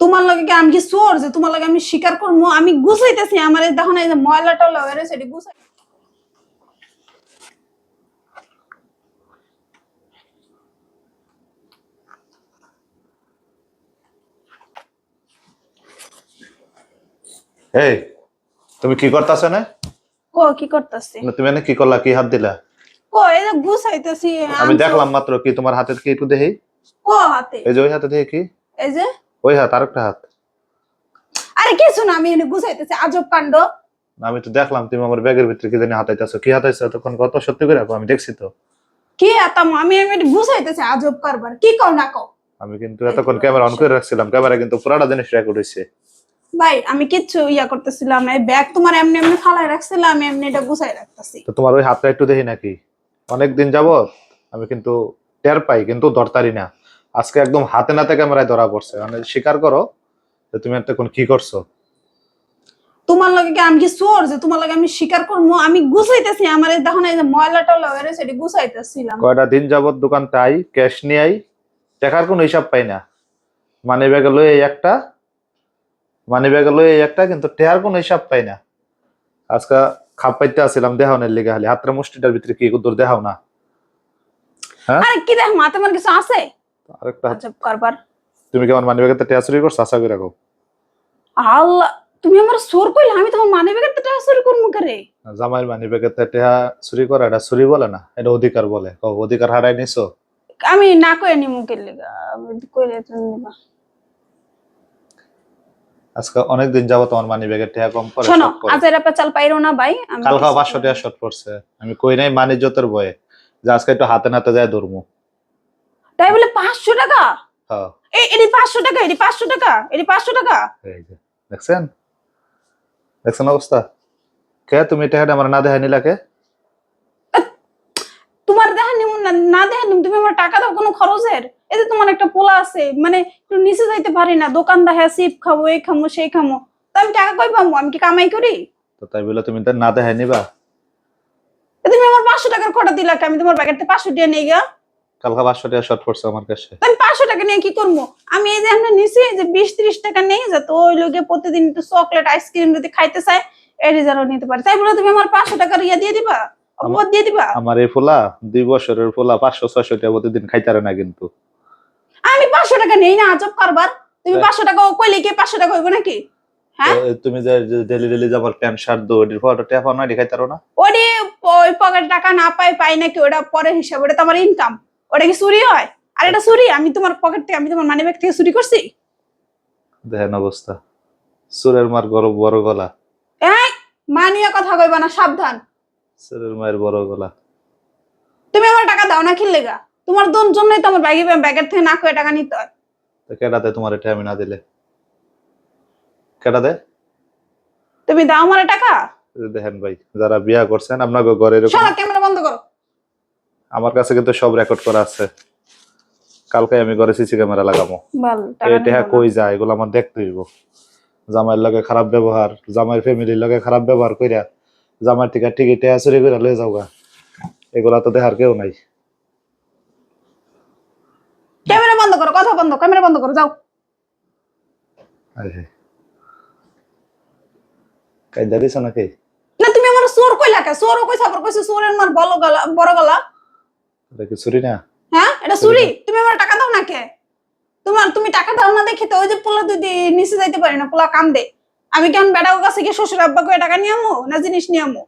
তোমার লগে কি আমি কি চোর যে তোমার লগে আমি স্বীকার করব আমি গুছাইতেছি আমার দেখো না এই যে ময়লা টয়লা হয়ে রয়েছে এটি গুছাই এই তুমি কি করতেছ না কো কি করতেছি? তুমি এনে কি করলা কি হাত দিলা? কো এই যে গুছাইতেছি আমি দেখলাম মাত্র কি তোমার হাতের কি একটু দেখি। কো হাতে? এই যে ওই হাতে দেখি কি? এই যে? ওই হাত আরেকটা হাত। আরে কিছু না আমি এনে গুছাইতেছি আজব কাণ্ড। আমি তো দেখলাম তুমি আমার ব্যাগের ভিতরে কি জানি হাতাইতেছো কি হাতাইছো তখন কত সত্যি করে রাখো আমি দেখছি তো। কি আতাম আমি আমি গুছাইতেছি আজব কারবার কি কও না কও। আমি কিন্তু এতক্ষণ ক্যামেরা অন করে রাখছিলাম ক্যামেরা কিন্তু পুরাটা জিনিস রেকর্ড হয়েছে ভাই আমি কিচ্ছু ইয়া করতেছিলাম এই ব্যাগ তোমার এমনি এমনি ফালাই রাখছিলাম আমি এমনি এটা গুছাই রাখতেছি। তো তোমার ওই হাতটা একটু দেখি নাকি? অনেক দিন যাবত আমি কিন্তু টের পাই কিন্তু ধরতারি না। আজকে একদম হাতে নাতে ক্যামেরায় ধরা পড়ছে। মানে স্বীকার করো যে তুমি এতক্ষণ কি করছ। তোমার লগে কি আমি কি চোর? যে তোমার লগে আমি স্বীকার করব আমি গুছাইতেছি আমার দেখো না এই যে ময়লা টয়লা হয়ে রয়েছে এটি গুছাইতেছিলাম। কয়টা দিন যাবত দোকান তাই ক্যাশ নিয়ে আই টাকার কোনো হিসাব পাই না। মানি ব্যাগে এই একটা মানি ব্যাগে লই এই একটা কিন্তু টেয়ার কোনো হিসাব পাই না। আজকে খাপ পাইতে আসছিলাম দেহানের লেগে খালি হাতের মুষ্টিটার ভিতরে কি দূর দেখাও না। হ্যাঁ? আরে কি দেখ মাতে আমার কিছু আছে? আরেকটা আজব কারবার। তুমি মানি ব্যাগে টেয়া চুরি করছ? আশা করে রাখো। আল্লাহ তুমি আমার চোর কইলে আমি তোমার মানে টাকা চুরি করে? মানি টেহা চুরি করা এটা চুরি বলে না এটা অধিকার বলে। কও, অধিকার হারাই নিছো? আমি না লেগা কইলে তুমি নিবা। আজকে অনেক দিন যাব তোমার মানি ব্যাগে টেহা কম করে শোনো। আজ এরা পেঁচাল পাইরো না ভাই আমি কালকা কিছু পাঁচশো টাকা শর্ট পড়ছে। আমি কই নাই মানি জোতের বয়ে যে আজকে একটু হাতে নাতে যায় ধরমু। তাই বলে পাঁচশো টাকা? হ্যাঁ। এটি পাঁচশো টাকা এটি পাঁচশো টাকা এটি পাঁচশো টাকা। দেখছেন? দেখছেন অবস্থা? কে তুমি আমার না দেখাই তোমার দেখা নিম না দেখা নিম তুমি আমার টাকা দাও কোনো খরচের? যে তোমার একটা পোলা আছে মানে একটু নিচে যাইতে পারি না দোকান দেখা সিপ খাব এই খামো সেই খামো। তো আমি টাকা কই পাবো আমি কি কামাই করি? তো তাই বলে তুমি তো না দেখাই নিবা? তুমি আমার পাঁচশো টাকার কটা দিলা আমি তোমার প্যাকেটে পাঁচশো টাকা নিয়ে গিয়া কালকা পাঁচশো টাকা শর্ট পড়ছে আমার কাছে। আমি পাঁচশো টাকা নিয়ে কি করব? আমি এই যে আমরা নিছি যে বিশ ত্রিশ টাকা নেই যাতে ওই লোকে প্রতিদিন একটু চকলেট আইসক্রিম যদি খাইতে চায় এর যেন নিতে পারে। তাই বলে তুমি আমার পাঁচশো টাকার ইয়া দিয়ে দিবা? অপবাদ দিয়ে দিবা? আমার এই ফুলা দুই বছরের ফুলা পাঁচশো ছয়শো টাকা প্রতিদিন খাইতারে না কিন্তু। আমি পাঁচশো টাকা নেই না আজব কারবার। তুমি হ্যাঁ। পাঁচশো টাকা কইলে কি পাঁচশো টাকা হইব নাকি? হ্যাঁ? তুমি যে ডেলি ডেলি যাবার প্যান্ট শার্ট দো এটির ফটো টেপা না খাইতারো না? ওরে ওই পকেটে টাকা না পাই পাই নাকি ওটা পরের হিসাব ওটা তো আমার ইনকাম ওটা কি চুরি হয়? আর এটা চুরি? আমি তোমার পকেট থেকে আমি তোমার মানি ব্যাগ থেকে চুরি করছি? দেখেন অবস্থা। সুরের মার বড় বড় গলা। এই মানিয়া কথা কইবা না সাবধান। সুরের মায়ের বড় গলা। তুমি আমার টাকা দাও না খেললে গা? তোমার দোন জন্যই তো আমার ব্যাগে ব্যাগের থেকে না করে টাকা নিতে হয়। তো কেটা দেয় তোমার এটা আমি না দিলে? কেটা দেয় তুমি দাও আমার টাকা। দেখেন ভাই যারা বিয়া করছেন আপনাকে ঘরে এরকম সরা ক্যামেরা বন্ধ করো। আমার কাছে কিন্তু সব রেকর্ড করা আছে। কালকে আমি ঘরে সিসি ক্যামেরা লাগাবো। এটা কই যায় এগুলো আমার দেখতে হইব। জামাইয়ের লগে খারাপ ব্যবহার জামাইয়ের ফ্যামিলির লগে খারাপ ব্যবহার কইরা জামাইয়ের টিকা টিকিট টেহা চুরি করে লয়ে যাওগা এগুলা তো দেখার কেউ নাই। ক্যামেরা বন্ধ করো কথা বন্ধ ক্যামেরা বন্ধ করো যাও। আরে। কাইদা দিছ নাকি? না তুমি আমার চোর কইলা কে? চোর কইছ আবার কইছো চোরের মার বড় গলা বড় গলা। এটা কি চুরি না? হ্যাঁ এটা চুরি তুমি আমার টাকা দাও না কে তোমার তুমি টাকা দাও না দেখে তো ওই যে পোলা যদি নিচে যাইতে পারি না পোলা কান্দে। আমি কেমন বেড়াও কাছে গিয়ে শ্বশুর আব্বা করে টাকা নিয়ে আমো না জিনিস নিয়ে আমো?